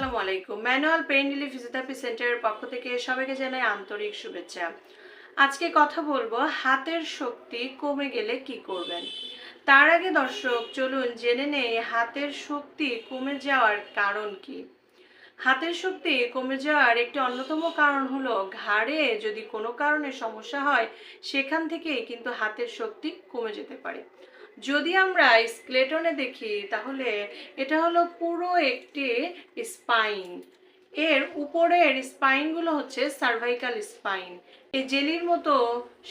আসসালামু আলাইকুম। Manual pain relief physiotherapy সেন্টারের পক্ষ থেকে সবাইকে জানাই আন্তরিক শুভেচ্ছা। আজকে কথা বলব হাতের শক্তি কমে গেলে কি করবেন? তার আগে দর্শক, চলুন জেনে নেই হাতের শক্তি কমে যাওয়ার কারণ কি। হাতের শক্তি কমে যাওয়ার একটি অন্যতম কারণ হলো ঘাড়ে যদি কোনো কারণে সমস্যা হয়, সেখান থেকেই কিন্তু হাতের শক্তি কমে যেতে পারে। যদি আমরা স্কেলেটনে দেখি, তাহলে এটা হলো পুরো একটি স্পাইন। এর উপরের স্পাইনগুলো হচ্ছে সার্ভাইকাল স্পাইন এই জেলির মতো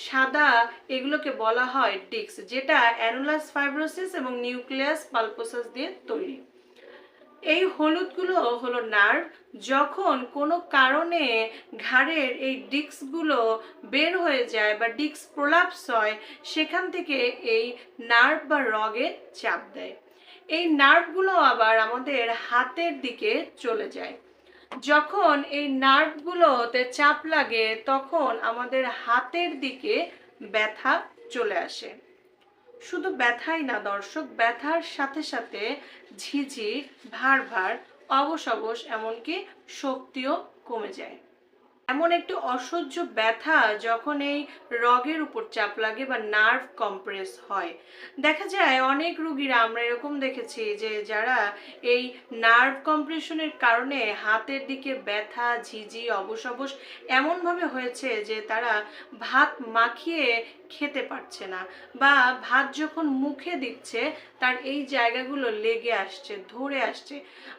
সাদা এগুলোকে বলা হয় ডিক্স যেটা অ্যানোলাস ফাইব্রোসিস এবং নিউক্লিয়াস পালপোসাস দিয়ে তৈরি। এই হলুদগুলো হলো নার্ভ। যখন কোনো কারণে ঘাড়ের এই ডিস্কগুলো বের হয়ে যায় বা ডিস্ক প্রলাপস হয়, সেখান থেকে এই নার্ভ বা রগে চাপ দেয়। এই নার্ভগুলো আবার আমাদের হাতের দিকে চলে যায়। যখন এই নার্ভগুলোতে চাপ লাগে, তখন আমাদের হাতের দিকে ব্যথা চলে আসে। শুধু ব্যথাই না, দর্শক, ব্যথার সাথে সাথে ঝিঝি ভার ভার অবশ অবশ, এমনকি শক্তিও কমে যায়। এমন একটি অসহ্য ব্যথা যখন এই রগের উপর চাপ লাগে বা নার্ভ কম্প্রেস হয়। দেখা যায় অনেক রুগীরা, আমরা এরকম দেখেছি যে যারা এই নার্ভ কম্প্রেশনের কারণে হাতের দিকে ব্যথা, ঝিঝি, অবশ অবশ এমনভাবে হয়েছে যে তারা ভাত মাখিয়ে খেতে পারছে না বা ভাত যখন মুখে দিচ্ছে, তার এই জায়গাগুলো লেগে আসছে, ধরে আসছে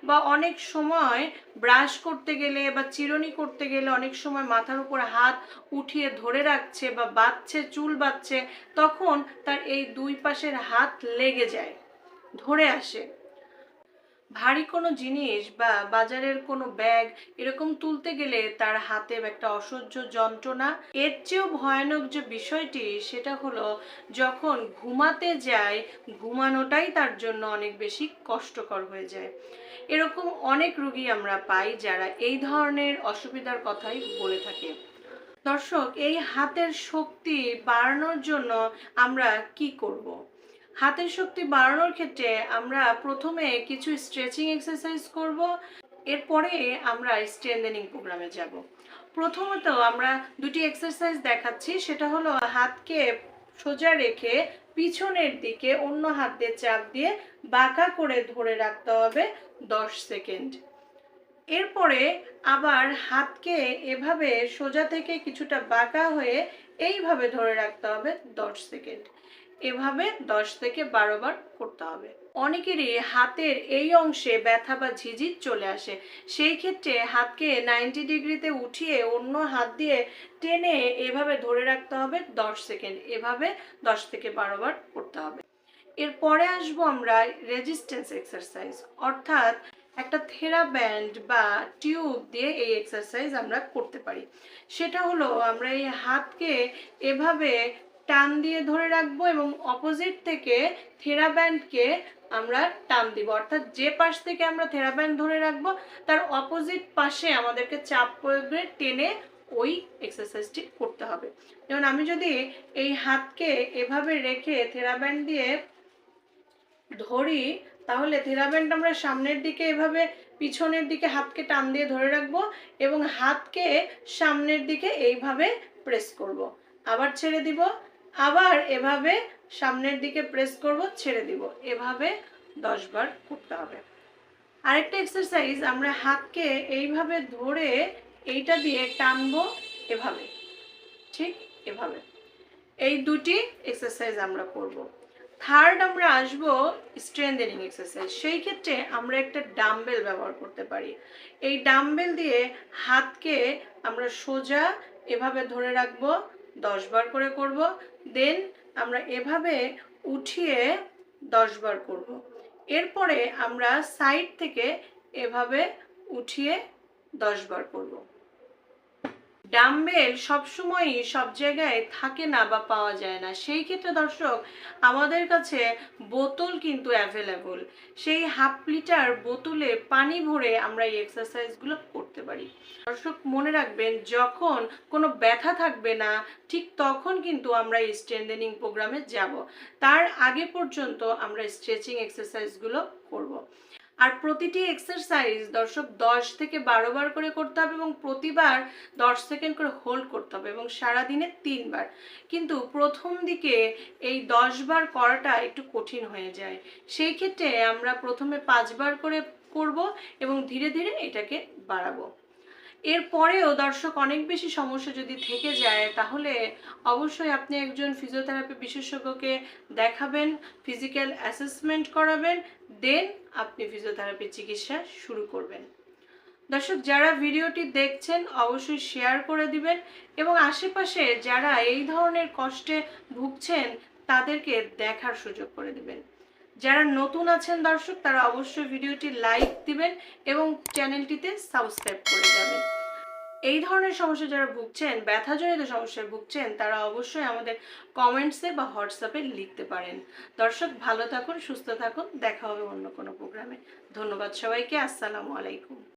বা অনেক সময় ব্রাশ করতে গেলে বা চিরুনি করতে গেলে অনেক সময় মাথার উপর হাত উঠিয়ে ধরে রাখছে বা বাচ্ছে চুল বাচ্ছে তখন তার এই দুই পাশের হাত লেগে যায়, ধরে আসে। ভারী কোনো জিনিস বা বাজারের কোনো ব্যাগ এরকম তুলতে গেলে তার হাতে একটা অসহ্য যন্ত্রণা। এর চেয়েও ভয়ানক যে বিষয়টি, সেটা হলো যখন ঘুমাতে যায় ঘুমানোটাই তার জন্য অনেক বেশি কষ্টকর হয়ে যায়। এরকম অনেক রুগী আমরা পাই যারা এই ধরনের অসুবিধার কথাই বলে থাকে। দর্শক, এই হাতের শক্তি বাড়ানোর জন্য আমরা কি করব। হাতের শক্তি বাড়ানোর ক্ষেত্রে আমরা প্রথমে কিছু স্ট্রেচিং এক্সারসাইজ করব, এরপরে আমরা স্ট্রেন্দেনিং প্রোগ্রামে যাব। প্রথমত আমরা দুটি এক্সারসাইজ দেখাচ্ছি, সেটা হলো হাতকে সোজা রেখে পিছনের দিকে অন্য হাত দিয়ে চাপ দিয়ে বাঁকা করে ধরে রাখতে হবে দশ সেকেন্ড। এরপরে আবার হাতকে এভাবে সোজা থেকে কিছুটা বাঁকা হয়ে এইভাবে ধরে রাখতে হবে দশ সেকেন্ড। এভাবে দশ থেকে বারো বার করতে হবে। অনেকেরই হাতের এই অংশে ব্যথা বা ঝিঝি চলে আসে। সেই ক্ষেত্রে হাতকে নাইনটি ডিগ্রিতে উঠিয়ে অন্য হাত দিয়ে টেনে এভাবে ধরে রাখতে হবে দশ সেকেন্ড। এভাবে দশ থেকে বারো বার করতে হবে। এরপরে আসব আমরা রেজিস্ট্যান্স এক্সারসাইজ অর্থাৎ একটা থেরা ব্যান্ড বা টিউব দিয়ে এই এক্সারসাইজ আমরা করতে পারি। সেটা হলো আমরা এই হাতকে এভাবে টান দিয়ে ধরে রাখব এবং অপোজিট থেকে থেরা ব্যান্ডকে আমরা টান দিব অর্থাৎ যে পাশ থেকে আমরা থেরা ব্যান্ড ধরে রাখব, তার অপোজিট পাশে আমাদেরকে চাপ প্রয়োগ টেনে ওই এক্সারসাইজটি করতে হবে যেমন আমি যদি এই হাতকে এভাবে রেখে থেরাব্যান্ড দিয়ে ধরি, তাহলে থেরাব্যান্ড আমরা সামনের দিকে এভাবে পিছনের দিকে হাতকে টান দিয়ে ধরে রাখব এবং হাতকে সামনের দিকে এইভাবে প্রেস করব। আবার ছেড়ে দিব আবার এভাবে সামনের দিকে প্রেস করব, ছেড়ে দিব। এভাবে দশ বার করতে হবে। আরেকটা এক্সারসাইজ আমরা হাতকে এইভাবে ধরে এইটা দিয়ে টানবো এভাবে। ঠিক এভাবে। এই দুটি এক্সারসাইজ আমরা করব। থার্ড আমরা আসব স্ট্রেন্থেনিং এক্সারসাইজ সেই ক্ষেত্রে আমরা একটা ডাম্বেল ব্যবহার করতে পারি। এই ডাম্বেল দিয়ে হাতকে আমরা সোজা এভাবে ধরে রাখব দশ বার করে করব দেন আমরা এভাবে উঠিয়ে দশ বার করব। এরপরে আমরা সাইড থেকে এভাবে উঠিয়ে দশ বার করব। ডাম্বেল সবসময়ই সব জায়গায় থাকে না বা পাওয়া যায় না। সেই ক্ষেত্রে দর্শক, আমাদের কাছে বোতল কিন্তু অ্যাভেলেবল সেই হাফ লিটার বোতলে পানি ভরে আমরা এই এক্সারসাইজগুলো করতে পারি। দর্শক, মনে রাখবেন, যখন কোনো ব্যথা থাকবে না, ঠিক তখন কিন্তু আমরা এই স্ট্রেন্দেনিং প্রোগ্রামে যাব। তার আগে পর্যন্ত আমরা স্ট্রেচিং এক্সারসাইজগুলো করব। আর প্রতিটি এক্সারসাইজ দর্শক দশ থেকে বারো বার করে করতে হবে এবং প্রতিবার দশ সেকেন্ড করে হোল্ড করতে হবে এবং সারাদিনে তিনবার। কিন্তু প্রথম দিকে এই দশ বার করাটা একটু কঠিন হয়ে যায়। সেই ক্ষেত্রে আমরা প্রথমে পাঁচবার করে করব এবং ধীরে ধীরে এটাকে বাড়াবো। এরপরেও দর্শক অনেক বেশি সমস্যা যদি থেকে যায়, তাহলে অবশ্যই আপনি একজন ফিজিওথেরাপি বিশেষজ্ঞকে দেখাবেন ফিজিক্যাল অ্যাসেসমেন্ট করাবেন দেন আপনি ফিজিওথেরাপি চিকিৎসা শুরু করবেন। দর্শক, যারা ভিডিওটি দেখছেন, অবশ্যই শেয়ার করে দিবেন এবং আশেপাশে যারা এই ধরনের কষ্টে ভুগছেন, তাদেরকে দেখার সুযোগ করে দিবেন। যারা নতুন আছেন দর্শক, তারা অবশ্যই ভিডিওটি লাইক দিবেন এবং চ্যানেলটিতে সাবস্ক্রাইব করে যাবেন। এই ধরনের সমস্যা যারা ভুগছেন, ব্যথাজনিত সমস্যায় ভুগছেন, তারা অবশ্যই আমাদের কমেন্টসে বা হোয়াটসঅ্যাপে লিখতে পারেন। দর্শক, ভালো থাকুন, সুস্থ থাকুন, দেখা হবে অন্য কোনো প্রোগ্রামে ধন্যবাদ সবাইকে, আসসালামু আলাইকুম।